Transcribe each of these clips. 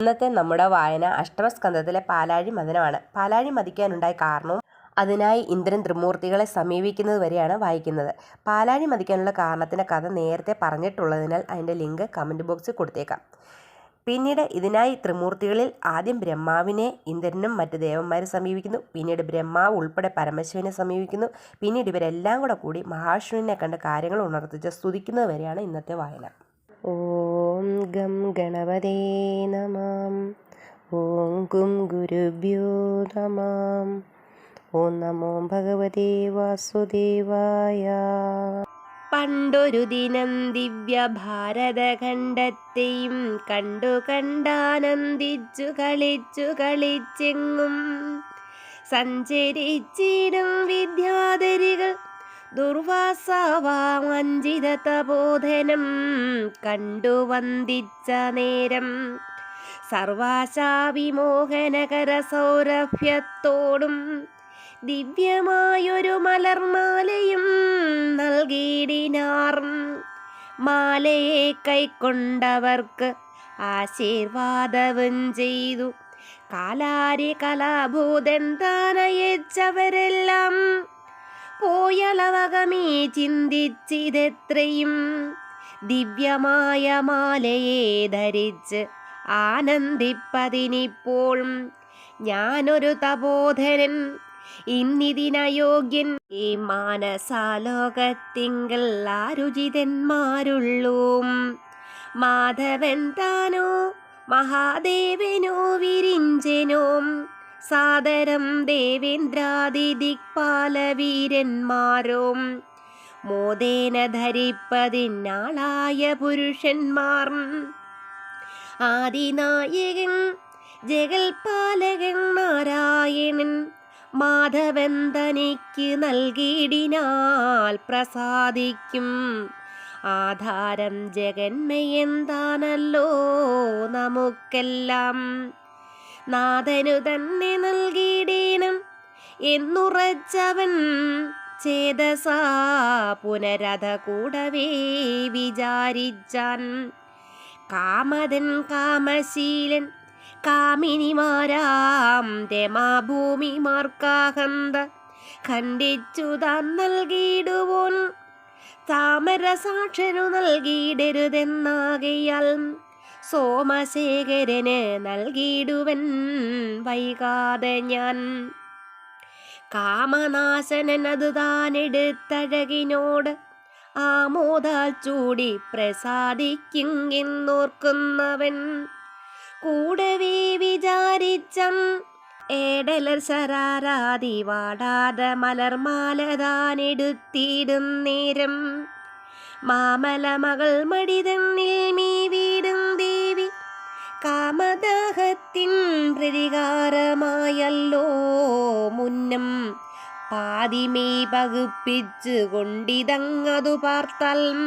ഇന്നത്തെ നമ്മുടെ വായന അഷ്ടമസ്കന്ധത്തിലെ പാലാഴി മദനമാണ്. പാലാഴി മതിക്കാനുണ്ടായ കാരണവും അതിനായി ഇന്ദ്രൻ ത്രിമൂർത്തികളെ സമീപിക്കുന്നത് വരെയാണ് വായിക്കുന്നത്. പാലാഴി മതിക്കാനുള്ള കാരണത്തിന്റെ കഥ നേരത്തെ പറഞ്ഞിട്ടുള്ളതിനാൽ അതിന്റെ ലിങ്ക് കമന്റ് ബോക്സിൽ കൊടുത്തേക്കാം. പിന്നീട് ഇതിനായി ത്രിമൂർത്തികളിൽ ആദ്യം ബ്രഹ്മാവിനെ ഇന്ദ്രനും മറ്റ് ദേവന്മാരെ സമീപിക്കുന്നു. പിന്നീട് ബ്രഹ്മാവ് ഉൾപ്പെടെ പരമശിവനെ സമീപിക്കുന്നു. പിന്നീട് ഇവരെല്ലാം കൂടെ കൂടി മഹാവിഷ്ണുവിനെ കണ്ട് കാര്യങ്ങൾ ഉണർത്തിച്ച് സ്തുതിക്കുന്നത് വരെയാണ് ഇന്നത്തെ വായന. ഓം ഗം ഗണപതേ നമാം. ഓം ഗും ഗുരുഭ്യോ നമാം. ഓം നമോ ഭഗവതേ വാസുദേവായ. പണ്ടൊരു ദിനം ദിവ്യ ഭാരതഖണ്ഡത്തെയും കണ്ടു കണ്ടാനന്ദിച്ചു കളിച്ചു കളിച്ചെങ്ങും. സഞ്ചരിച്ചിടും വിദ്യാധരികൾ ദുർവാസാവാഞ്ചിത തപോധനം കണ്ടു വന്ദിച്ച നേരം. സർവാശാവിമോഹനകര സൗരഭ്യത്തോടും ദിവ്യമായൊരു മലർമാലയും നൽകിയിടിനാർ. മാലയെ കൈക്കൊണ്ടവർക്ക് ആശീർവാദവും ചെയ്തു. കാലാരി കലാഭൂതൻ താനയച്ചവരെല്ലാം പോയളവകമേ ചിന്തിച്ചിതെത്രയും ദിവ്യമായ മാലയെ ധരിച്ച് ആനന്ദിപ്പതിനിപ്പോൾ ഞാനൊരു തപോധനൻ ഇന്നിതിനയോഗ്യൻ. ഈ മാനസാലോകത്തിങ്കൽ ആരുചിതന്മാരുള്ളൂ. മാധവൻ താനോ മഹാദേവനോ വിരിഞ്ചനോ സാദരം ദേവേന്ദ്രാദി ദിക്പാലവീരന്മാരും മോദേന ധരിപ്പതിനാളായ പുരുഷന്മാർ. ആദിനായകൻ ജഗൽപാലകൻ നാരായണൻ മാധവൻ തനിക്ക് നൽകിയിടിനാൽ പ്രസാദിക്കും. ആധാരം ജഗന്മയെന്താണല്ലോ നമുക്കെല്ലാം. നാഥനു തന്നെ നൽകിയിടേണം എന്നുറച്ചവൻ ചേതസാ പുനരഥ കൂടവേ വിചാരിച്ചാൻ. കാമതൻ കാമശീലൻ കാമിനിമാരാം രമാഭൂമിമാർക്കാഹന്ത ഖണ്ഡിച്ചു താൻ നൽകിയിടുവോൻ. താമരസാക്ഷനു നൽകിയിടരുതെന്നാകയാൽ സോമശേഖരന് നൽകിയിടുവൻ വൈകാതെ ഞാൻ. കാമനാശനൻ അത് താനെടുത്തഴകിനോട് ആമോദാൽ ചൂടി പ്രസാദിക്കുന്നെന്നോർക്കുന്നവൻ കൂടവേ വിചാരിച്ചം ഏടലർ ശരാരാതി വാടാതെ മലർമാല താനെടുത്തിടും നേരം. മാമല മകൾ മടിതന്നിൽ മീ കാമദാഹത്തിൻ പ്രതികാരമായല്ലോ മുന്നം. പാതിമേ പകുപ്പിച്ചു കൊണ്ടിതങ്ങതു പാർത്തൽ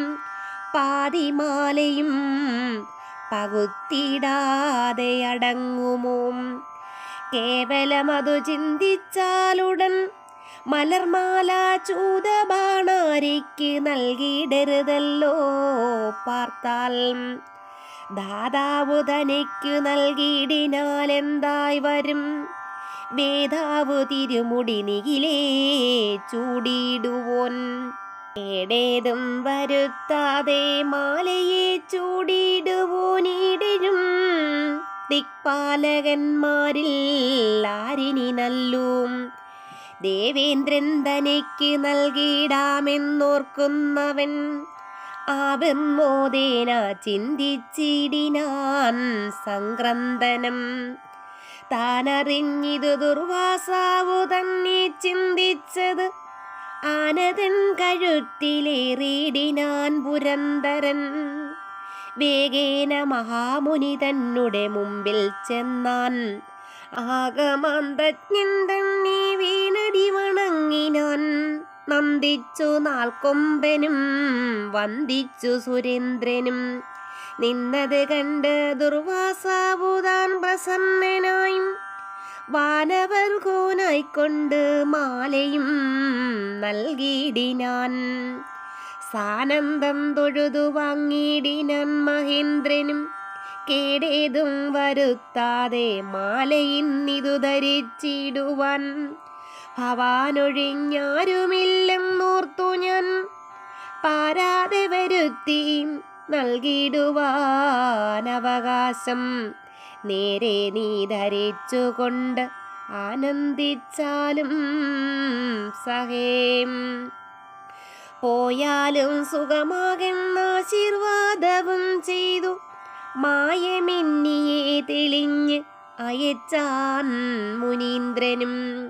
പാതിമാലയും പകുത്തിടാതെ അടങ്ങുമോ? കേവലമതു ചിന്തിച്ചാലുടൻ മലർമാല ചൂതബാണാരിക്ക് നൽകിയിടരുതല്ലോ പാർത്താൽ. ദാതാവു തനിക്കു നൽകിയിടിനാൽ എന്തായി വരും? വേദാവു തിരുമുടി നികിലേ ചൂടിയിടുവോൻ. ഏടേതും വരുത്താതെ മാലയെ ചൂടിയിടുവോനിടരും ദിക്പാലകന്മാരിൽ ആരിനി നല്ലും? ദേവേന്ദ്രൻ തനിക്ക് നൽകിയിടാമെന്നോർക്കുന്നവൻ ആവെമ്മോദേന ചിന്തിച്ചിടിനാൻ സംക്രന്ദനം താനറിഞ്ഞിതു ദുർവാസാവു തന്നെ ചിന്തിച്ചത്. ആനതൻ കഴുത്തിലേറിയിടിനാൻ പുരന്തരൻ. വേഗേന മഹാമുനി തന്നുടെ മുമ്പിൽ ചെന്നാൻ. ആകമാന്തജ്ഞൻ തന്നെ വീണടി വണങ്ങിനാൻ. നന്ദിച്ചു നാൽക്കൊമ്പനും വന്ദിച്ചു സുരേന്ദ്രനും. നിന്നത് കണ്ട് ദുർവാസാവുതാൻ പ്രസന്നനായും വാനവർഗോനായിക്കൊണ്ട് മാലയും നൽകിയിടിനാൻ. സാനന്ദം തൊഴുതു വാങ്ങിയിടിനാൻ മഹേന്ദ്രനും കേടേതും വരുത്താതെ മാലയിന്നിതു ധരിച്ചിടുവാൻ. ഭവാനൊഴിഞ്ഞാരുമില്ലെന്നോർത്തു ഞാൻ. പാരാതെ വരുത്തി നൽകിടുവാൻ അവകാശം നേരെ നീ ധരിച്ചുകൊണ്ട് ആനന്ദിച്ചാലും സഹേം. പോയാലും സുഖമാകുന്ന ആശീർവാദവും ചെയ്തു. മായമിന്നിയെ തെളിഞ്ഞ് അയച്ചാൻ മുനീന്ദ്രനും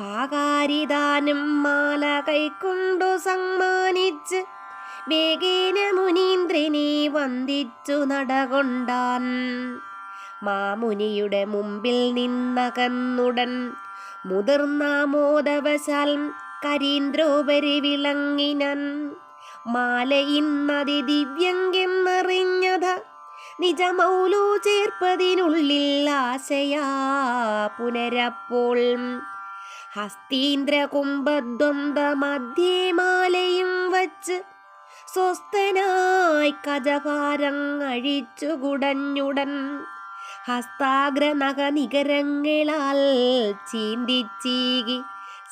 പാകാരിദാനം മാല കൈക്കൊണ്ടു സമ്മാനിച്ച് വേഗേന മുനീന്ദ്രനെ വന്ദിച്ചു നടകൊണ്ടാൻ. മാമുനിയുടെ മുമ്പിൽ നിന്നകന്നുടൻ മുതിർന്ന മോദവശാൽ കരീന്ദ്രോപരി വിളങ്ങിനൻ. മാല ഇന്നതി ദിവ്യങ്കെന്നറിഞ്ഞത നിജമൗലു ചേർപ്പതിനുള്ളിൽ ആശയാ പുനരപ്പോൾ ഹസ്തീന്ദ്ര കുംഭദ്വന്ദ്വ മധ്യേ മാലയും വച്ച് സ്വസ്ഥനായി കജഭാരം അഴിച്ചു കുടഞ്ഞുടൻ ഹസ്താഗ്രനക നികരങ്ങളാൽ ചീന്തിച്ചീകി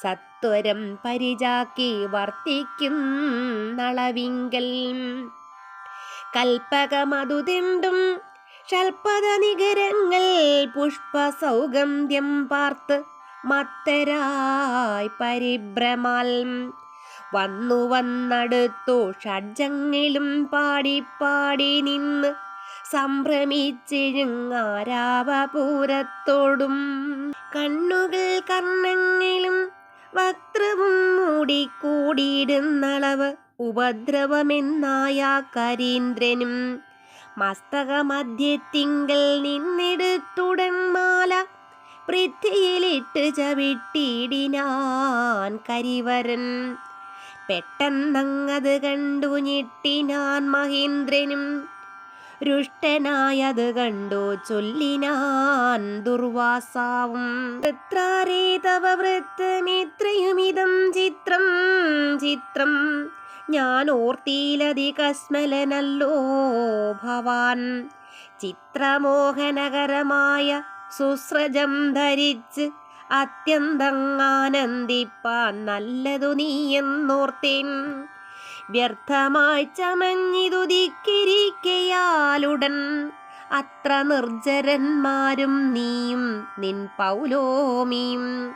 സത്വരം പരിചാക്കി വർത്തിക്കും നളവിങ്കൽ കൽപ്പകമതു തിണ്ടും ഷൽപ്പത നികരങ്ങൾ പുഷ്പ സൗഗന്ധ്യം പാർത്ത് മത്തരായി പരിഭ്രമാൽ. വന്നു വന്നടുത്തു ഷഡ്ജങ്ങളും പാടി പാടി നിന്ന് സംഭ്രമിച്ചിഴുങ്ങാരാവപൂരത്തോടും കണ്ണുകൾ കർണങ്ങളും വക്രവും മൂടിക്കൂടിയിടുന്നളവ് ഉപദ്രവമെന്നായ കരീന്ദ്രനും. മസ്തകമധ്യത്തിങ്കൽ നിന്നെടുത്തുടൻ മാല പൃഥ്വിയിലിട്ട് ചവിട്ടിയിടിനാൻ കരിവരൻ. പെട്ടെന്നങ്ങത് കണ്ടു ഞെട്ടിനാൻ മഹേന്ദ്രനും. രുഷ്ടനായത് കണ്ടു ചൊല്ലിനാൻ ദുർവാസാവും. വൃത്രാരേ തവ വൃത്തമിത്രയുമിതം ചിത്രം ചിത്രം. ഞാൻ ഓർത്തിയിലതി കസ്മലനല്ലോ ഭവാൻ. ചിത്രമോഹനകരമായ സുസ്രജം ധരിച്ച് അത്യന്തം ആനന്ദിപ്പാൻ നല്ലതു നീ എന്നോർത്തേൻ. ചമഞ്ഞിതു ദിക്കിരിക്കയാലുടൻ അത്ര നിർജരന്മാരും നീയും നിൻ പൗലോമിയും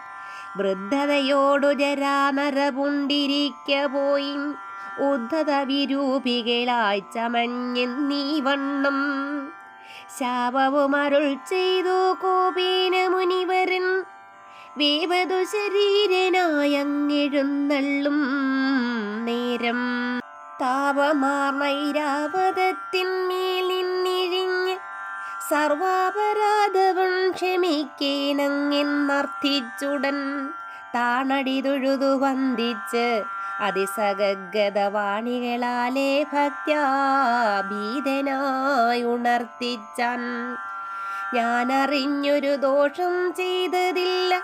വൃദ്ധതയോടു ജരാനരപുണ്ടിരിക്ക പോയി ഉദ്ധത വിരൂപികളായി നീ വണ്ണം. ശാപവും അരുൾ ചെയ്തു കോപീന മുനിവരൻ. വേവതു ശരീരനായങ്ങെഴുന്നള്ളും നേരം. താപമാർമൈരാവതത്തിന്മേലിന്നിഴിഞ്ഞ് സർവാപരാധവും ക്ഷമിക്കേനങ്ങെന്നർത്ഥിച്ചുടൻ താണടി തൊഴുതു വന്ദിച്ച് അതിസഗഗതവാണികളാലേ ഭക്യാഭീതനായി ഉണർത്തിച്ചാൻ. ഞാൻ അറിഞ്ഞൊരു ദോഷം ചെയ്തതില്ല.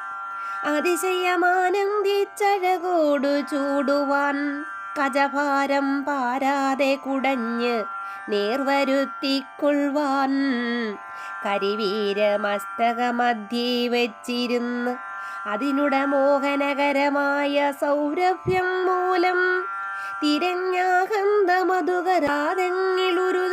അതിശയമാനന്ദിച്ചഴകോടു ചൂടുവാൻ. കജഭാരം പാരാതെ കുടഞ്ഞ് നേർവരുത്തിക്കൊള്ളുവാൻ. കരിവീരമസ്തകമധ്യേ വച്ചിരുന്ന്. അതിനുടെ മോഹനകരമായ സൗരഭ്യം മൂലം തിരഞ്ഞാഹന്ത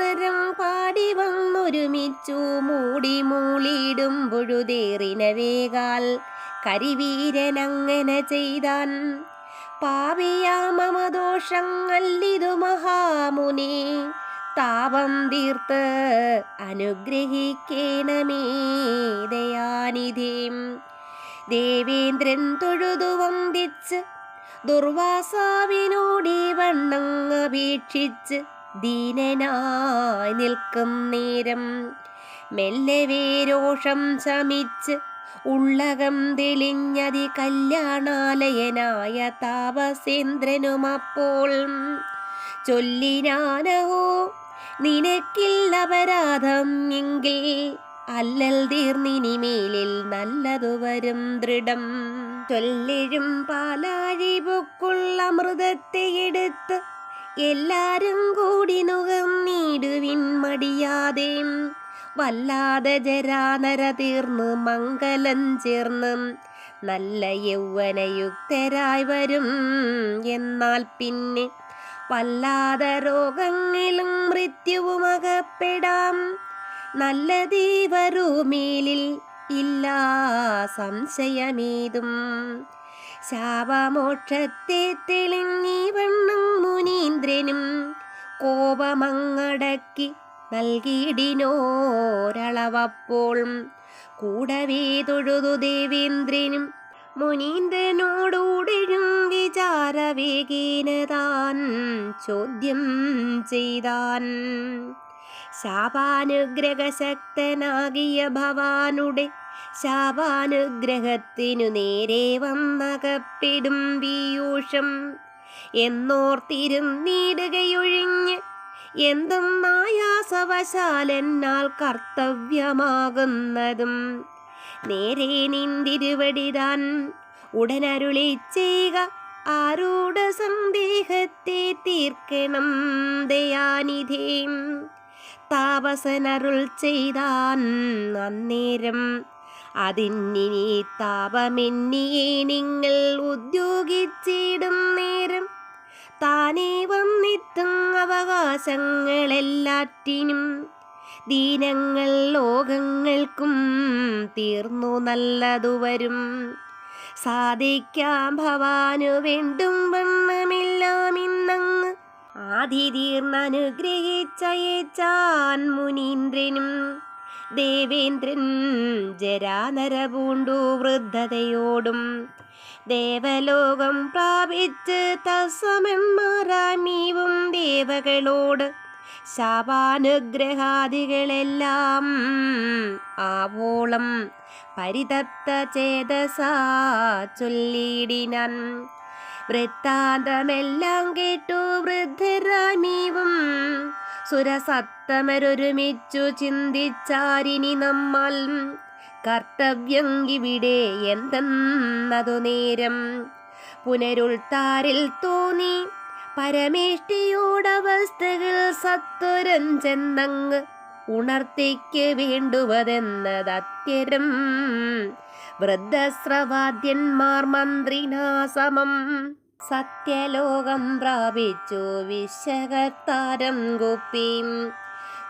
തരം പാടി വന്നൊരുമിച്ചു മൂടി മൂളിയിടും പൊഴുതേറിന വേകാൽ കരിവീരനങ്ങനെ ചെയ്താൻ. പാവിയാമമദോഷങ്ങല്ലിതു മഹാമുനി താപം തീർത്ത് അനുഗ്രഹിക്കേണമേ ദയാനിധിം ദേവേന്ദ്രൻ തൊഴുതു വന്ദിച്ച് ദുർവാസാവിനോടീ വണ്ണങ്ങപേക്ഷിച്ച് ദീനനായി നിൽക്കും നേരം. മെല്ലവേ രോഷം ശമിച്ച് ഉള്ളകം തെളിഞ്ഞതി കല്യാണാലയനായ താപസേന്ദ്രനുമപ്പോൾ. ചൊല്ലിനാനഹോ നിനക്കില്ല അപരാധം എങ്കിൽ അല്ലൽ തീർന്നിനിമേലിൽ നല്ലതു വരും ദൃഢം. ചൊല്ലിഴും പാലാഴി പൊക്കുള്ള അമൃതത്തെ എടുത്ത് എല്ലാരും കൂടി നുകർന്നിടുവിൻ മടിയാതെ വല്ലാതെ ജരാനര തീർന്ന് മംഗലം ചേർന്ന് നല്ല യൗവനയുക്തരായി വരും. എന്നാൽ പിന്നെ വല്ലാതെ രോഗങ്ങളും മൃത്യുവും അകപ്പെടാം. നല്ല ദീവരൂമേലിൽ ഇല്ല സംശയമേതും. ശാപമോക്ഷത്തെ തെളിഞ്ഞി വണ്ണം മുനീന്ദ്രനും കോപമങ്ങടക്കി നൽകിയിടിനോരളവപ്പോൾ. കൂടവേ തൊഴുതു ദേവേന്ദ്രനും മുനീന്ദ്രനോടൂടിഴും വിചാരവേകീനതാൻ ചോദ്യം ചെയ്താൻ. ശാപാനുഗ്രഹശക്തനാകിയ ഭവാനുടെ ശാപാനുഗ്രഹത്തിനു നേരെ വന്നകപ്പെടും പീയൂഷം. എന്നോർത്തിരുന്നിടുകയൊഴിഞ്ഞ് എന്തും നായാസവശാലെന്നാൽ കർത്തവ്യമാകുന്നതും. നേരെ നിന്തിരുവടിതാൻ ഉടനരുളി ചെയ്യുക ആരോട് സന്ദേഹത്തെ തീർക്കണം ദയാനിധേം. താപസനരുൾ ചെയ്താൻ അന്നേരം അതിന്നിനി താപമെന്നിയെ നിങ്ങൾ ഉദ്യോഗിച്ചിടും നേരം. താനേ വന്നെത്തും അവകാശങ്ങളെല്ലാറ്റിനും. ദീനങ്ങൾ ലോകങ്ങൾക്കും തീർന്നു നല്ലതു വരും. സാധിക്കാം ഭവാനു വേണ്ടും വണ്ണമെല്ലാം ഇന്നങ്ങ്. ആദി മുനീന്ദ്രനും ദേവേന്ദ്രൻ ജരാനര പൂണ്ടു വൃദ്ധതയോടും ദേവലോകം പ്രാപിച്ച് തത്സമന്മാരാമീവും ദേവകളോട് ശാപാനുഗ്രഹാദികളെല്ലാം ആവോളം പരിതപ്ത ചേതസാ ചൊല്ലിയിടിനാൻ വൃത്താന്തമെല്ലാം കേട്ടു വൃദ്ധരാമീവും സുരസത്തമരൊരുമിച്ചു ചിന്തിച്ചാരിനി നമ്മൾ. കർത്തവ്യം ഇവിടെ എന്തെന്നതു നേരം. പുനരുൾത്താരിൽ തോന്നി പരമേഷ്ടിയോടവസ്ഥകൾ സത്വരം ചെന്നങ്ങ് ഉണർത്തിക്ക് വേണ്ടുവതെന്നതത്യരം. വൃദ്ധസ്രവാദ്യന്മാർ മന്ത്രിനാസമം. സത്യലോകം പ്രാപിച്ചു വിശ്വകർത്താരം കുപ്പിയും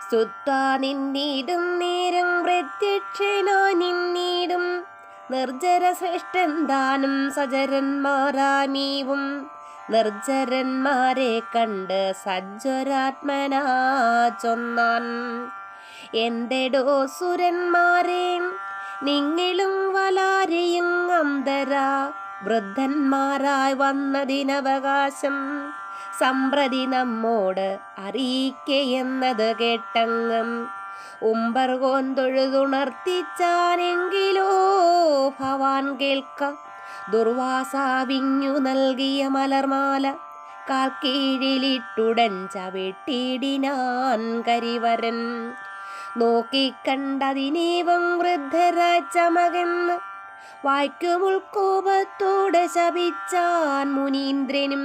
സ്തുത്വാ നിന്നീടും നേരം പ്രത്യക്ഷനോ നിന്നീടും. നിർജര ശ്രേഷ്ഠൻ താനും സജരന്മാരാമീവും നിർജരന്മാരെ കണ്ട് സജ്വരാത്മനാ ചൊന്നാൻ. എന്തെടോ സുരന്മാരെ നിങ്ങളും വലാരെയും അന്തര വൃദ്ധന്മാരായി വന്നതിനവകാശം സമ്പ്രതി നമ്മോട് അറിയിക്കയെന്നത് കേട്ടങ്ങം. ഉമ്പർ കോന്തൊഴുതുണർത്തിച്ചാനെങ്കിലോ ഭവാൻ കേൾക്കാം. ദുർവാസാവിഞ്ഞു നൽകിയ മലർമാല കാൽ കാൽക്കീഴിലിട്ടുടൻ ചവിട്ടിടിനാൻ കരിവരൻ. നോക്കിക്കണ്ടതിനേവം വൃദ്ധരാജമകന്ന് വായ്ക്കുമുൾക്കോപത്തോടെ ശപിച്ചാൻ മുനീന്ദ്രനും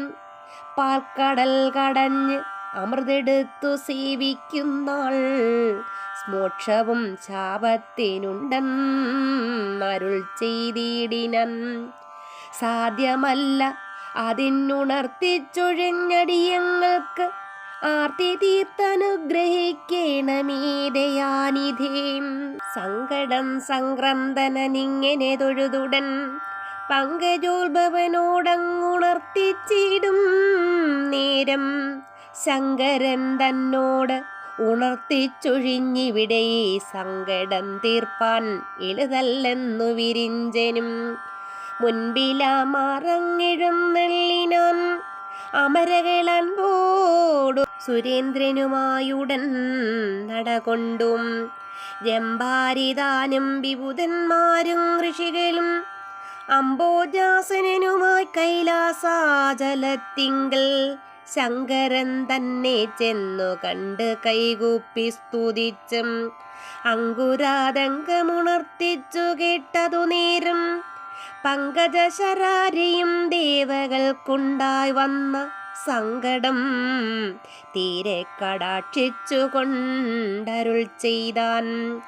പാൽക്കടൽ കടഞ്ഞ് അമൃതെടുത്തു സേവിക്കുന്നാൾ മോക്ഷവും ശാപത്തിനുണ്ടെന്നരുൾ ചെയ്തിടിനൻ. സാധ്യമല്ല അതിനുണർത്തിച്ചൊഴിഞ്ഞടിയങ്ങൾക്ക് ആർത്തി തീർത്തനുഗ്രഹിക്കണമീതയാനിധേം സങ്കടം സംക്രന്തനിങ്ങനെ തൊഴുതുടൻ പങ്കജോത്ഭവനോടങ്ങുണർത്തിച്ചിടും നേരം ശങ്കരൻ തന്നോട് ഉണർത്തിച്ചൊഴിഞ്ഞിവിടെ ഈ സങ്കടം തീർപ്പാൻ എളുതല്ലെന്നു വിരിഞ്ചനും. മുൻപിലാമറങ്ങിഴുന്നള്ളിനാൻ അമരകളൻപോടു സുരേന്ദ്രനുമായുടൻ നടകൊണ്ടും ജമ്പാരിതാനും വിബുധന്മാരും ഋഷികളും അംബോജാസനുമായി കൈലാസാചലത്തിങ്കൽ ശങ്കരൻ തന്നെ ചെന്നു കണ്ട് കൈകൂപ്പി സ്തുതിച്ചും അങ്കുരാതങ്കമുണർത്തിച്ചു കേട്ടതു നേരം പങ്കജശരാരിയും ദേവകൾക്കുണ്ടായി വന്ന സങ്കടം തീരെ കടാക്ഷിച്ചു കൊണ്ടരുൾ ചെയ്താൻ.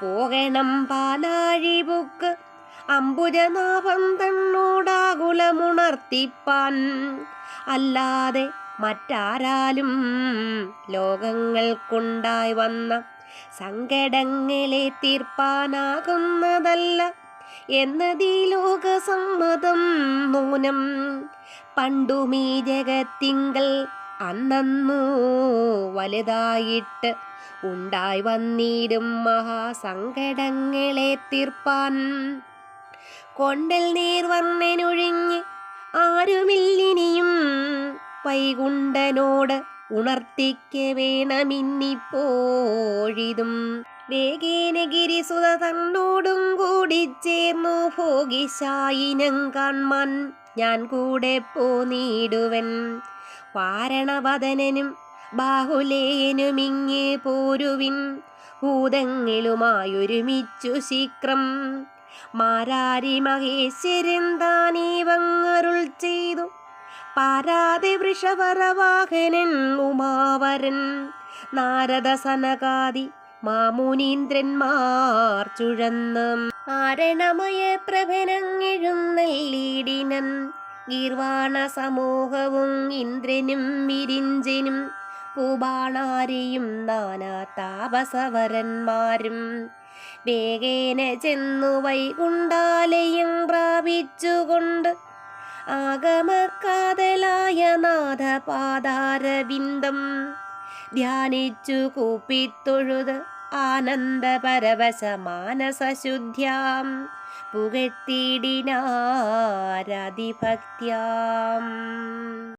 പോകണം പാലാഴി ബുക്ക് അമ്പുജനാഭം തന്നോടാകുലമുണർത്തിപ്പാൻ അല്ലാതെ മറ്റാരാലും ലോകങ്ങൾക്കുണ്ടായി വന്ന സങ്കടങ്ങളെ തീർപ്പാനാകുന്നതല്ല എന്നതീ ലോകസമ്മതം നൂനം. പണ്ടുമീ ജഗത്തിങ്കൽ അന്നു വലുതായിട്ട് ഉണ്ടായി വന്നിടും മഹാസങ്കടങ്ങളെ തീർപ്പാൻ. കൊണ്ടൽ നീർ വന്നനൊഴിഞ്ഞ് ആരുമില്ലിനിയും വൈകുണ്ഠനോട് ഉണർത്തിക്ക വേണമിന്നിപ്പോഴിതും വേഗേന ഗിരിസുത തന്നോടും കൂടി ചേർന്നു ഭോഗിശായിനം കാൺമാൻ. ഞാൻ കൂടെ പോനീടുവൻ വാരണവദനനും ബാഹുലേനുമിങ്ങ് പോരുവിൻ. ഭൂതങ്ങളുമായൊരുമിച്ചു ശീക്രം മാരാരി മഹേശ്വരൻ താനീവങ്ങരുൾ ചെയ്തു. പാരാതെ വൃഷവരവാഹനൻ ഉമാവരൻ. നാരദ സനകാദി മാമുനീന്ദ്രന്മാർ ചുഴന്ന് ആരണമയ പ്രഭനങ്ങെഴുന്നല്ലീടിനം ഗീർവാണ സമൂഹവും ഇന്ദ്രനും വിരിഞ്ചനും പൂബാണാരിയും നാനാ താപസവരന്മാരും വേഗേന ചെന്നു വൈകുണ്ടാലയും പ്രാപിച്ചുകൊണ്ട് ആഗമക്കാതലായ നാഥപാദാരവിന്ദം ധ്യാനിച്ചു കൂപ്പിത്തൊഴുത് ആനന്ദപരവശ മാനസശുദ്ധ്യാം പുകഴ്ത്തിയിടിനാരതിഭക്ത്യാം.